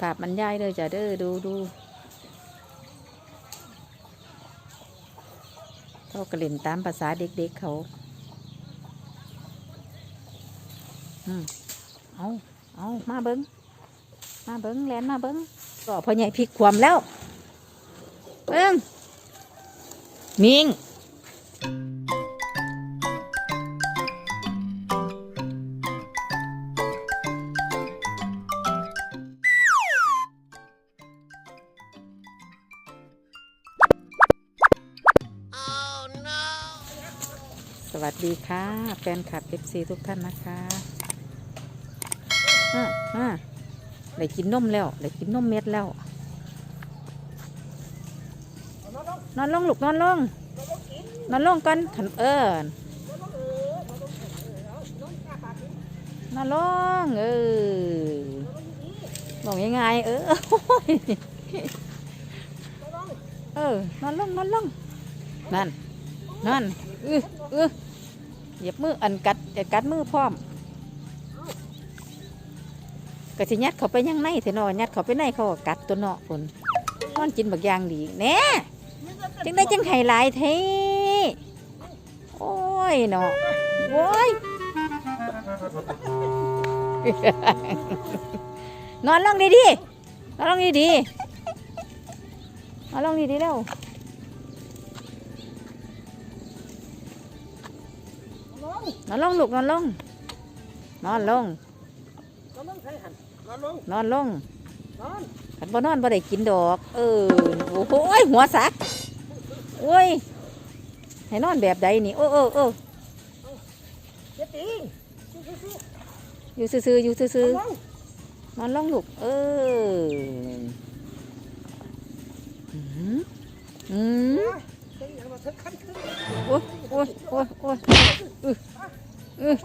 ภาพมันย่ายเลยจ้ะเด้อดูดูเขากระเล่นตามภาษาเด็กๆเขาอืมเอาเอามาเบิงมาเบิงแลนมาเบิงก็พ่อใหญ่พลิกความแล้ว เบิงมิง วัสดีค่ะ แฟนคลับ FC ทุกท่านนะคะอะอะได้กินนมแล้วได้กินนมเม็ดแล้ว นอนลงลูกนอนลง นอนลงกันขันเอิญนอนลงเออบอกยังไงเออโอ้ยเออนอนลงนอนลงนั่นนั่นอืออือ เหยียบมืออันกัดกัดมือพร้อมก็สิยัดเขาไปยังในเถอะเนอยัดเขาไปในเขากัดตัวเนาะคนนอนกินบักยางดีแน่จังได้จังไห้หลายเทโอ้ยเนาะโว้ยนอนลงดีดีนอนลงดีดีนอนลงดีดีๆเร็ว นอนลงลูกนอนลง นอนลง นอนลงใช่หันนอนลง นอนลง นอนขันบ่นอนบ่ได้กินดอก เออ โอ้โหยหัวสักโอ้ย ให้นอนแบบใดนี่ โอ้เออเออเจ็ดตีสู้อยู่ซื่อๆอยู่ซื่ๆอนอนลงๆนอนลงลูก เออ อืมอืม โอ้ยโอ้ยโอ้ยโอ้ยอืออือ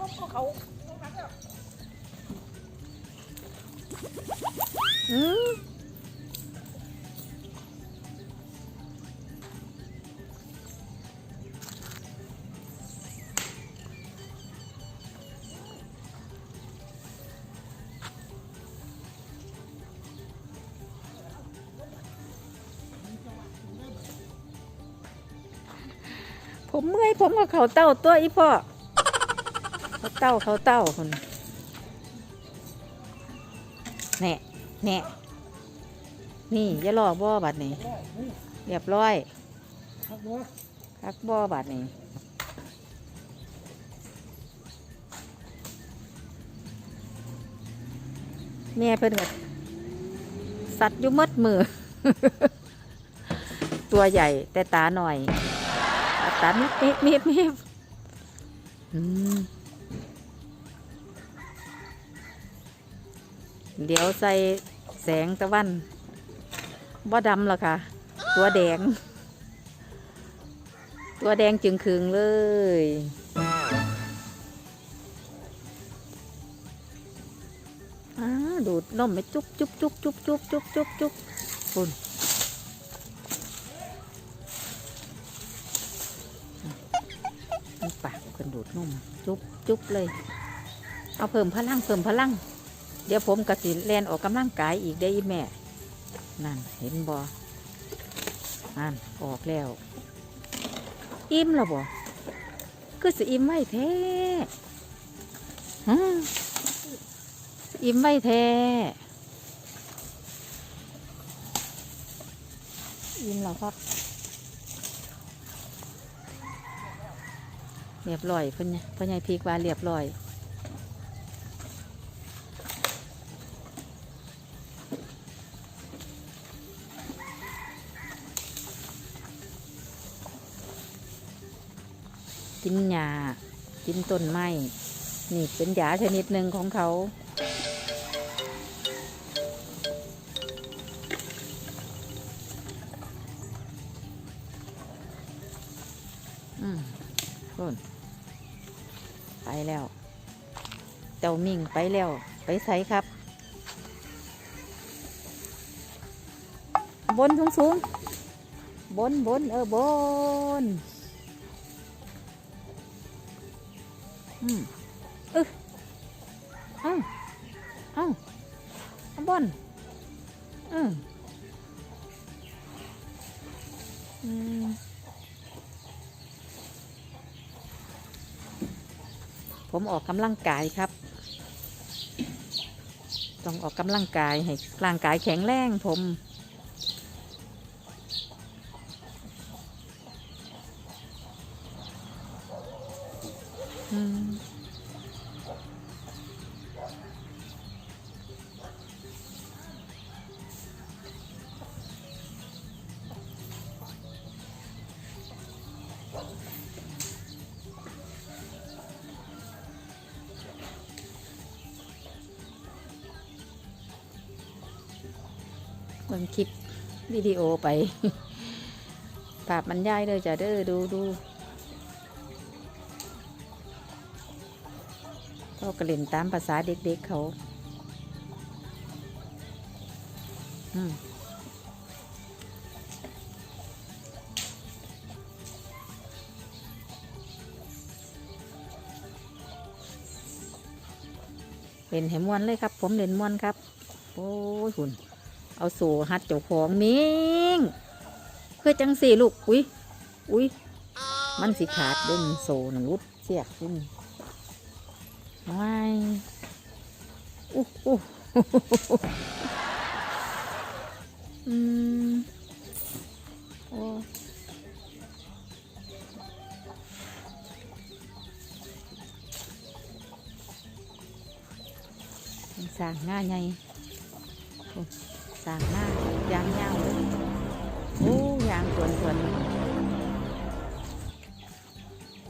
อือ ผมเมื่อยผมก็เขาเต้าตัวอีพ่อเขาเต้าเขาเต้าคนแน่แน่นี่อย่าลอกบ่อบัดนี้เรียบร้อยคักบ่อบัดนี้แม่เพิ่นก็สัตว์ยู่หมดมือ ตัวใหญ่แต่ตาหน่อย ตามิบมิบมิบมิบเดี๋ยวใส่แสงตะวันบ่ดำหรอค่ะ ตัวแดง ตัวแดงจึงคืงเลยอ่าดูดนมไปจุ๊บจุ๊บจุ๊บจุ๊บจุ๊บจุ๊บจุ๊บจุ๊บคุณ นดูดนมจุ๊บจุ๊บเลย เอาเพิ่มพลังเพิ่มพลัง เดี๋ยวผมกระสิแลนออกกำลังกายอีกได้อีแม่ นั่นเห็นบอนั่นออกแล้ว อิ่มแล้วบ่คือสิอิ่มไว้แท้อิ่มไว้แท้อิ่มแล้วครับ เรียบร้อยพ่นไงพ่อใหญ่พีกว่าเรียบร้อยกินหญ้ากินต้นไม้ นี่เป็นยาชนิดหนึ่งของเขา คนไปแล้ว เจ้ามิ่งไปแล้ว ไปใส่ครับ บนสูงสูงบนบนเออบน อืมอึเอ้าเอ้าเอาบนอืมอืม ผมออกกำลังกายครับ ต้องออกกำลังกายให้ร่างกายแข็งแรงผมอืม บิ่งคลิปวิดีโอไปภาพมันย่ายเลยจ้ะเด้อดูดูก็กระเล่นตามภาษาเด็กๆเขาอืมเล่นให้มวนเลยครับ ผมเล่นมวนครับ โอ้ยหุ่น เอาโซ่หัดเจ้าของมิงเพื่อจังสี่ลูก อุ้ยอุ้ยมันสิขาดเด้งโซ่หนังรุดเสียกขึ้นว้ายอู้อู้อืมโอ้สร้างง่ายไง สร้างหน้ายางยาเลยโอ้ยางสวนสวน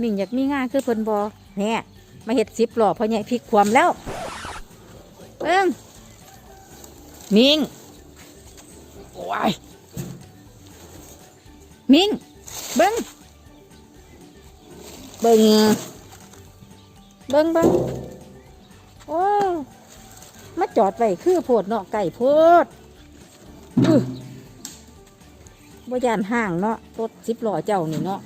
มิ่งอยากมีงานคือเพิ่นบอเนี่ยมาเห็ดสิบหล่อเพราะใหญ่พริกความแล้วเบิ้งมิงโอ้ยมิงเบิ้งเบิ้งเบิ้งเบิ้งโอ้มาจอดไว้คือโพดเนาะไก่โพด บ่ยานห่างเนาะรถสิบล้อเจ้านี่เนาะ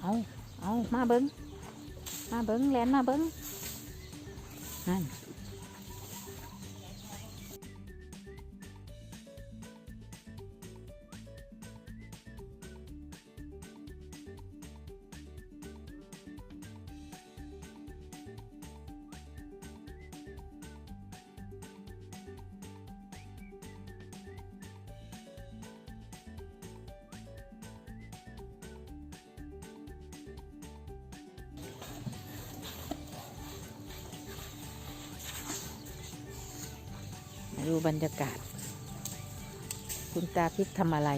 เอา เอา มาเบิ้งมาเบิ้งแลนมาเบิ้งนั่น ดูบรรยากาศ คุณตาพิษทำอะไร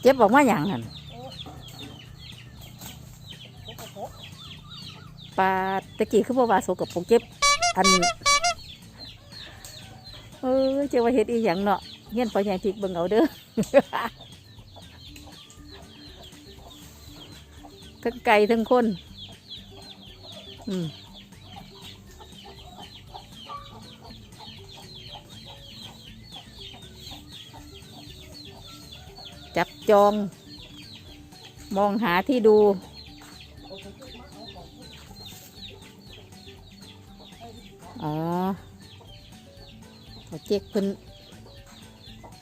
เจ็บบอกว่าอย่างนั้นปลาตะกี้คือบ่ว่าโสกับปกเจ็บ อันเออเจ้าว่าเฮ็ดอีหยังเนาะเงี้ยนปล่อยใหญ่พริกเบิ่งเอาเด้อทั้งไก่ทั้งคนอืมจับจอง มองหาที่ดู อ๋อเขาเจ๊กเพิ่น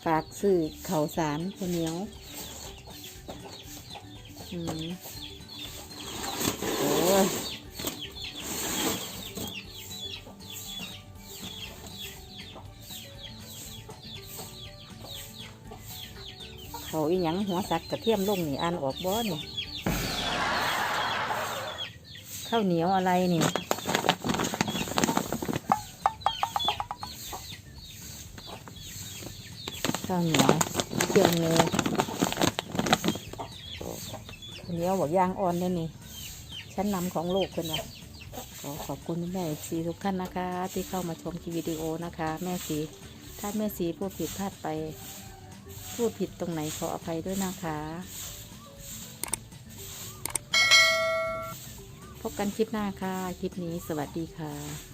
ฝากซื้อเขาสารข้าเหนียวอืมโอ้ยเขาอีหยังหัวสักกระเทียมลงนี่อ่านออกบ่นี่ข้าวเหนียวอะไรนี่ ข้าวเหนียวเจียวงูข้าวเหนียวบอกยางอ่อนเนี่ยนี่ชั้นนำของโลกเป็นวะขอขอบคุณแม่สีทุกท่านนะคะ ที่เข้ามาชมคลิปวิดีโอนะคะ แม่สีถ้าแม่สีผู้ผิดพลาดไป พูดผิดตรงไหนขออภัยด้วยนะคะ พบกันคลิปหน้าค่ะ คลิปนี้สวัสดีค่ะ